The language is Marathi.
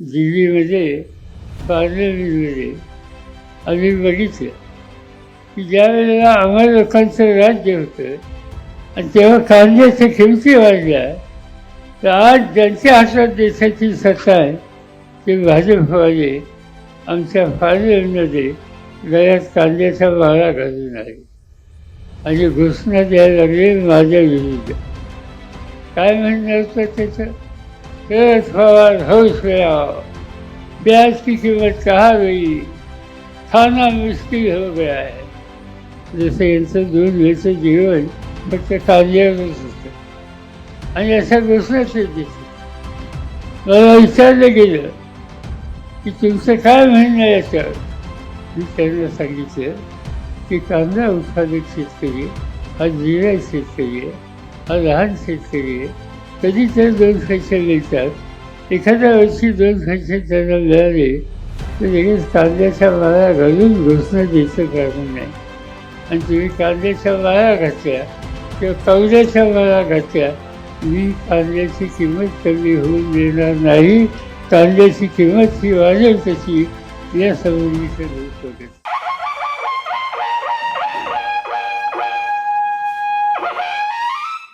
दिल्लीमध्ये पार्लमेंटमध्ये आम्ही बघितलं. की ज्या वेळेला आम्हा लोकांचं राज्य होतं आणि तेव्हा कांद्याच्या किमती वाढल्या तर आज ज्यांच्या हातात देशाची सत्ता आहे ते भाजपवाले आमच्या पार्लमेंटमध्ये गळ्यात कांद्याचा माळा घालून आहे आणि घोषणा द्यायला लागले माझ्या विरुद्ध. काय म्हणणार होतं त्याचं? शरद पवार हौस गया प्याज की कीमत कहा गई खाना मुश्किल हो गया है। जसं यांचं दोन वेळचं जेवण फक्त कांद्यावरच होतं आणि अशा घोषणा ते मला विचारलं गेलं की तुमचं काय म्हणणं आहे याच्यावर मी त्यांना सांगितलं की कांदा उत्पादक शेतकरी हा जिरा शेतकरी आहे हा लहान शेतकरी आहे कधी तर दोन पैसे मिळतात. एखाद्या वर्षी दोन पैसे त्यांना मिळाले तर लगेच कांद्याच्या माळा घालून घोषणा द्यायचं कारण नाही. आणि तुम्ही कांद्याच्या माळा घातल्या किंवा कवड्याच्या माळा घातल्या मी कांद्याची किंमत कमी होऊन देणार नाही. कांद्याची किंमत ही वाढेल तशी या संबंधीचं लोक